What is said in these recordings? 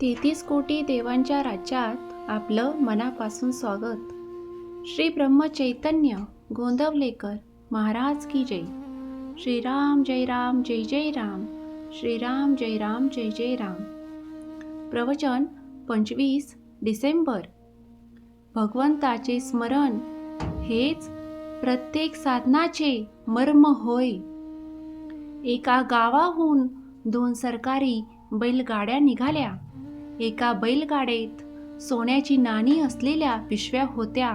तेहतीस कोटी देवांच्या राज्यात आपलं मनापासून स्वागत. श्री ब्रह्म चैतन्य गोंदवलेकर महाराज की जय. श्रीराम जय राम जय जय राम. श्रीराम जय राम जय जय राम. प्रवचन पंचवीस डिसेंबर. भगवंताचे स्मरण. हेच प्रत्येक साधनाचे मर्म होय. एका गावाहून दोन सरकारी बैलगाड्या निघाल्या. एका बैलगाडीत सोन्याची नाणी असलेल्या पिशव्या होत्या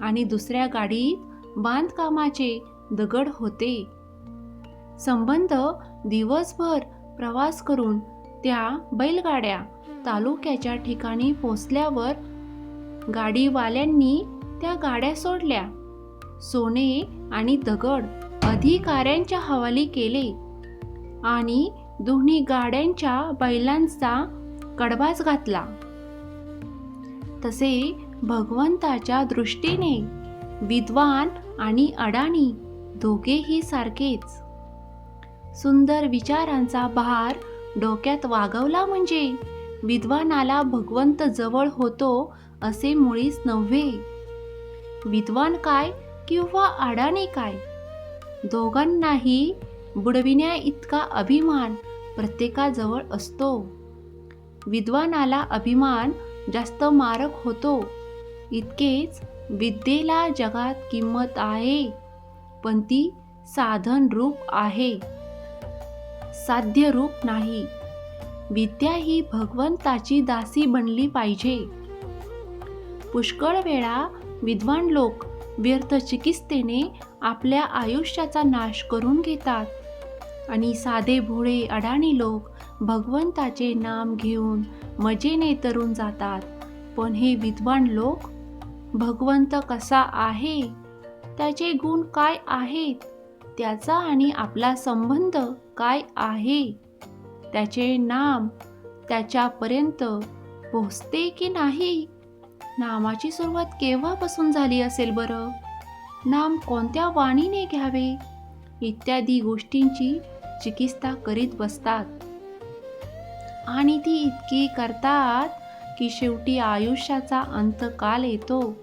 आणि दुसऱ्या गाडीत बांधकामाचे दगड होते. संबंध दिवसभर प्रवास करून त्या बैलगाड्या तालुक्याच्या ठिकाणी पोचल्यावर गाडीवाल्यांनी त्या गाड्या सोडल्या. सोने आणि दगड अधिकाऱ्यांच्या हवाली केले आणि दोन्ही गाड्यांच्या बैलांचा कडबाच घातला. तसे भगवंताच्या दृष्टीने विद्वान आणि अडाणी दोघेही सारखेच. सुंदर विचारांचा भार डोक्यात वागवला म्हणजे विद्वानाला भगवंत जवळ होतो असे मुळीच नव्हे. विद्वान काय किंवा अडाणी काय? दोघांनाही बुडविण्या इतका अभिमान प्रत्येकाजवळ असतो. विद्वानाला अभिमान जास्त मारक होतो. इतकेच विद्येला जगात किंमत आहे पण ती साधन रूप आहे. साध्य रूप नाही. विद्या ही भगवंताची दासी बनली पाहिजे. पुष्कळ वेळा विद्वान लोक व्यर्थ चिकित्सेने आपल्या आयुष्याचा नाश करून घेतात. आणि साधे भोळे अडाणी लोक भगवंताचे नाम घेऊन मजेने तरून जातात. पण हे विद्वान लोक भगवंत कसा आहे? त्याचे गुण काय आहेत? त्याचा आणि आपला संबंध काय आहे? त्याचे नाम त्याच्यापर्यंत पोहोचते की नाही? नामाची सुरुवात केव्हापासून झाली असेल बरं? नाम कोणत्या वाणीने घ्यावे? इत्यादी गोष्टींची चिकित्सा करीत बसतात. आणि ती इतकी करतात की शेवटी आयुष्याचा अंतकाल येतो.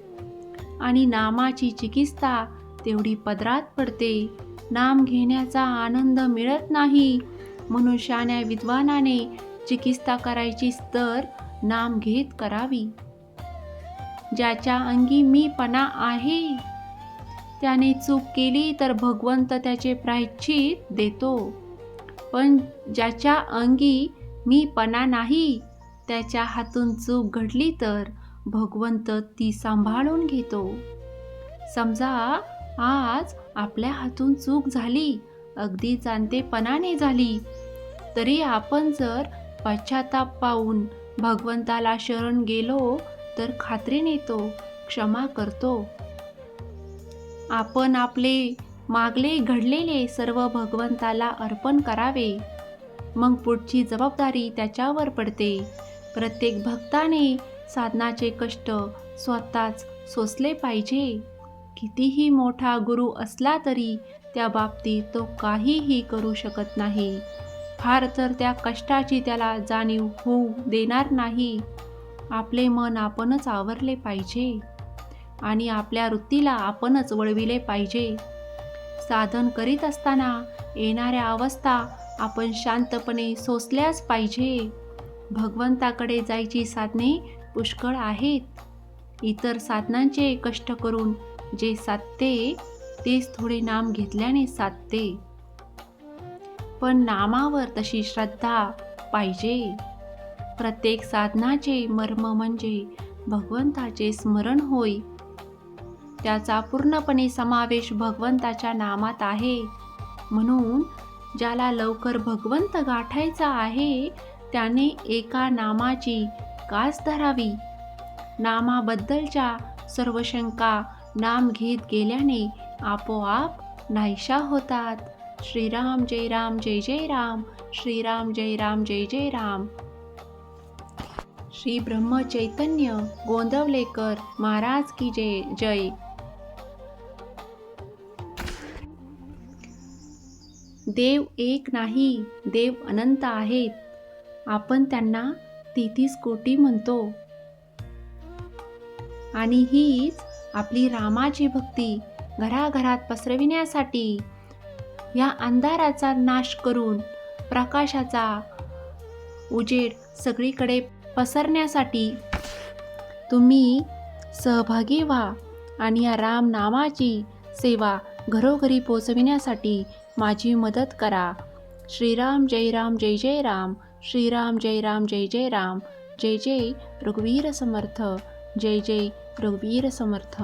आणि नामाची चिकित्सा तेवढी पदरात पडते. नाम घेण्याचा आनंद मिळत नाही. मनुष्याने विद्वानाने चिकित्सा करायची तर नाम घेत करावी. ज्याच्या अंगी मीपणा आहे त्याने चूक केली तर भगवंत त्याचे प्रायश्चित देतो. पण ज्याच्या अंगी मीपणा नाही. त्याच्या हातून चूक घडली तर भगवंत ती सांभाळून घेतो. समजा आज आपल्या हातून चूक झाली अगदी जाणतेपणाने झाली. तरी आपण जर पश्चाताप पाहून भगवंताला शरण गेलो तर खात्री नेतो क्षमा करतो. आपण आपले मागले घडलेले सर्व भगवंताला अर्पण करावे. मग पुढची जबाबदारी त्याच्यावर पडते. प्रत्येक भक्ताने साधनाचे कष्ट स्वतःच सोसले पाहिजे. कितीही मोठा गुरु असला तरी त्या बाबतीत तो काहीही करू शकत नाही. फार तर त्या कष्टाची त्याला जाणीव होऊ देणार नाही. आपले मन आपणच आवरले पाहिजे. आणि आपल्या वृत्तीला आपणच वळविले पाहिजे. साधन करीत असताना येणाऱ्या अवस्था आपण शांतपणे सोसल्याच पाहिजे. भगवंताकडे जायची साधने पुष्कळ आहेत. इतर साधनांचे कष्ट करून जे साधते तेच थोडे नाम घेतल्याने साधते. पण नामावर तशी श्रद्धा पाहिजे. प्रत्येक साधनाचे मर्म म्हणजे भगवंताचे स्मरण होय. त्याचा पूर्णपणे समावेश भगवंताच्या नामात आहे. म्हणून ज्याला लवकर भगवंत गाठायचा आहे त्याने एका नामाची कास धरावी. नामाबद्दलच्या सर्व शंका नाम घेत गेल्याने आपोआप नाहीशा होतात. श्रीराम जय राम जय जय राम श्रीराम जय राम जय जय राम. श्री ब्रह्म चैतन्य गोंदवलेकर महाराज की जय जय. देव एक नाही देव अनंत आहेत. आपण त्यांना तेहतीस कोटी म्हणतो. आणि हीच आपली रामाची भक्ती घराघरात पसरविण्यासाठी या अंधाराचा नाश करून प्रकाशाचा उजेड सगळीकडे पसरण्यासाठी तुम्ही सहभागी व्हा आणि या राम नामाची सेवा घरोघरी पोचविण्यासाठी माझी मदत करा. श्रीराम जय राम जय जय राम. श्रीराम जय राम जय जय राम. जय जय रघुवीर समर्थ. जय जय रघुवीर समर्थ.